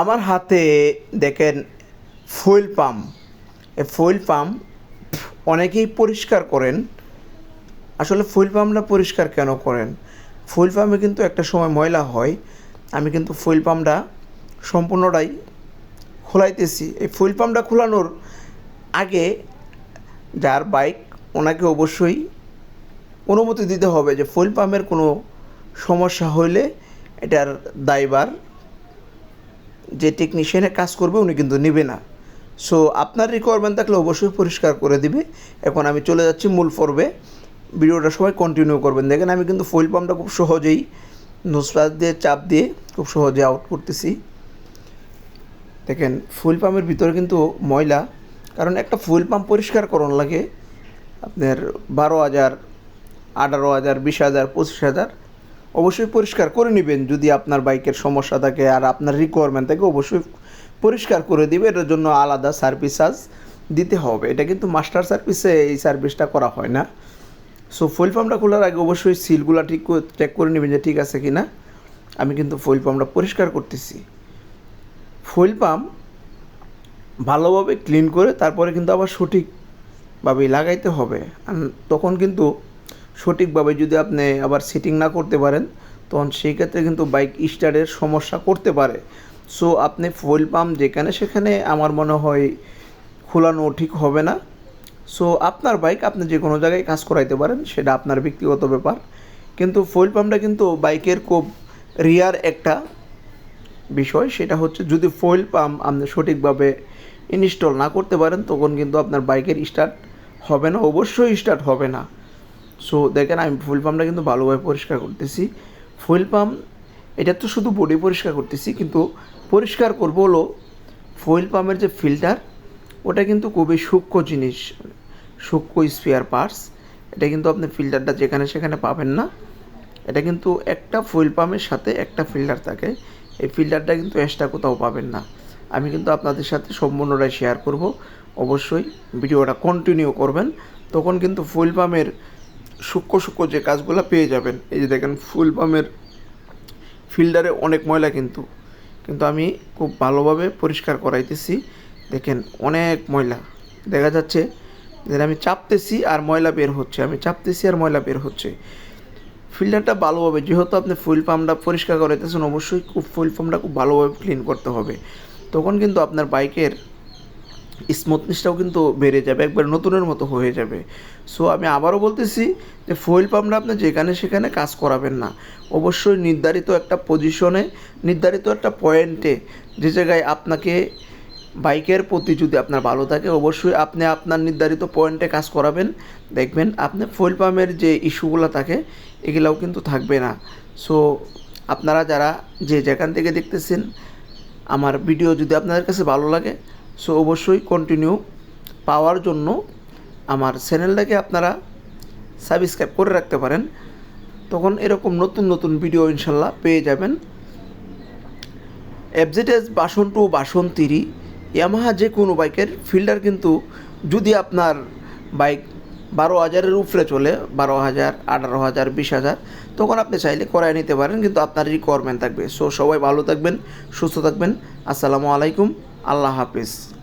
আমার হাতে দেখেন ফুয়েল পাম্প। এই ফুয়েল পাম্প অনেকেই পরিষ্কার করেন। আসলে ফুয়েল পাম্পটা পরিষ্কার কেন করেন? ফুয়েল পাম্পে কিন্তু একটা সময় ময়লা হয়। আমি কিন্তু ফুয়েল পাম্পটা সম্পূর্ণটাই খোলাইতেছি। এই ফুয়েল পাম্পটা খোলানোর আগে যার বাইক, ওনাকে অবশ্যই অনুমতি দিতে হবে যে ফুয়েল পাম্পের কোনো সমস্যা হইলে এটার দায়বার যে টেকনিশিয়ানে কাজ করবে, উনি কিন্তু নেবে না। সো আপনার রিকোয়ারমেন্ট থাকলে অবশ্যই পরিষ্কার করে দিবে। এখন আমি চলে যাচ্ছি মূল পর্বে। ভিডিওটা সবাই কন্টিনিউ করবেন। দেখেন, আমি কিন্তু ফুয়েল পাম্পটা খুব সহজেই নোসপাস দিয়ে, চাপ দিয়ে খুব সহজে আউট করতেছি। দেখেন ফুল পাম্পের ভিতরে কিন্তু ময়লা, কারণ একটা ফুল পাম্প পরিষ্কার করন লাগে আপনার বারো হাজার, আঠারো হাজার, বিশ হাজার, পঁচিশ হাজার। অবশ্যই পরিষ্কার করে নেবেন। যদি আপনার বাইকের সমস্যা থাকে আর আপনার রিকোয়ারমেন্ট থাকে, অবশ্যই পরিষ্কার করে দিবে এটার জন্য আলাদা সার্ভিস চার্জ দিতে হবে। এটা কিন্তু মাস্টার সার্ভিসে এই সার্ভিসটা করা হয় না। সো ফুয়েল পাম্পটা খোলার আগে অবশ্যই সিলগুলো ঠিক চেক করে নেবেন যে ঠিক আছে কি না আমি কিন্তু ফুয়েল পাম্পটা পরিষ্কার করতেছি। ফুয়েল পাম্প ভালোভাবে ক্লিন করে তারপরে কিন্তু আবার সঠিকভাবে লাগাইতে হবে। তখন কিন্তু সঠিকভাবে যদি আপনি আবার সেটিং না করতে পারেন, তখন সেই ক্ষেত্রে কিন্তু বাইক স্টার্টের সমস্যা করতে পারে। সো আপনি ফুয়েল পাম্প যেখানে সেখানে আমার মনে হয় খোলানো ঠিক হবে না। সো আপনার বাইক আপনি যে কোনো জায়গায় কাজ করাইতে পারেন, সেটা আপনার ব্যক্তিগত ব্যাপার। কিন্তু ফুয়েল পাম্পটা কিন্তু বাইকের খুব রিয়ার একটা বিষয়। সেটা হচ্ছে যদি ফুয়েল পাম্প আপনি সঠিকভাবে ইনস্টল না করতে পারেন, তখন কিন্তু আপনার বাইকের স্টার্ট হবে না, অবশ্যই স্টার্ট হবে না। সো দেখেন, আমি ফুয়েল পাম্পটা কিন্তু ভালোভাবে পরিষ্কার করতেছি। ফুয়েল পাম্প, এটা তো শুধু বডি পরিষ্কার করতেছি, কিন্তু পরিষ্কার করব হলো ফুয়েল পাম্পের যে ফিল্টার, ওটা কিন্তু খুবই সূক্ষ্ম জিনিস, সূক্ষ্ম স্পেয়ার পার্টস এটা কিন্তু আপনি ফিল্টারটা যেখানে সেখানে পাবেন না। এটা কিন্তু একটা ফুয়েল পাম্পের সাথে একটা ফিল্টার থাকে। এই ফিল্টারটা কিন্তু এক্সট্রা কোথাও পাবেন না। আমি কিন্তু আপনাদের সাথে সম্পূর্ণটাই শেয়ার করব। অবশ্যই ভিডিওটা কন্টিনিউ করবেন। তখন কিন্তু ফুয়েল পাম্পের সূক্ষ্ম সূক্ষ্ম যে কাজগুলো পেয়ে যাবেন, এই যে দেখেন ফুল পাম্পের ফিল্ডারে অনেক ময়লা কিন্তু কিন্তু আমি খুব ভালোভাবে পরিষ্কার করাইতেছি। দেখেন অনেক ময়লা, দেখা যাচ্ছে যে আমি চাপতেছি আর ময়লা বের হচ্ছে, আমি চাপতেছি আর ময়লা বের হচ্ছে। ফিল্টারটা ভালোভাবে, যেহেতু আপনি ফুল পাম্পটা পরিষ্কার করাইতেছেন, অবশ্যই খুব ফুল পাম্পটা খুব ভালোভাবে ক্লিন করতে হবে। তখন কিন্তু আপনার বাইকের স্মুথনেসটাও কিন্তু বেড়ে যাবে, একবার নতুনের মতো হয়ে যাবে। সো আমি আবারও বলতেছি যে ফুয়েল পাম্পটা আপনি যেখানে সেখানে কাজ করাবেন না। অবশ্যই নির্ধারিত একটা পজিশনে নির্ধারিত একটা পয়েন্টে যে জায়গায় আপনাকে বাইকের প্রতি যদি আপনার ভালো থাকে, অবশ্যই আপনি আপনার নির্ধারিত পয়েন্টে কাজ করাবেন। দেখবেন আপনি ফুয়েল পাম্পের যে ইস্যুগুলো থাকে, এগুলাও কিন্তু থাকবে না। সো আপনারা যারা যে যেখান থেকে দেখতেছেন, আমার ভিডিও যদি আপনাদের কাছে ভালো লাগে সো অবশ্যই কন্টিনিউ পাওয়ার জন্য আমার চ্যানেলটাকে আপনারা সাবস্ক্রাইব করে রাখতে পারেন। তখন এরকম নতুন নতুন ভিডিও ইনশাল্লাহ পেয়ে যাবেন। এফজেডএস বাসন টু বাসন তিরি ইয়ামাহা যে কোনো বাইকের ফিল্টার কিন্তু যদি আপনার বাইক বারো হাজারের উপরে চলে, বারো হাজার, আঠারো হাজার, বিশ হাজার, তখন আপনি চাইলে করায় নিতে পারেন, কিন্তু আপনার রিকোয়ারমেন্ট থাকবে। সো সবাই ভালো থাকবেন, সুস্থ থাকবেন। আসসালামু আলাইকুম। আল্লাহ হাফিজ।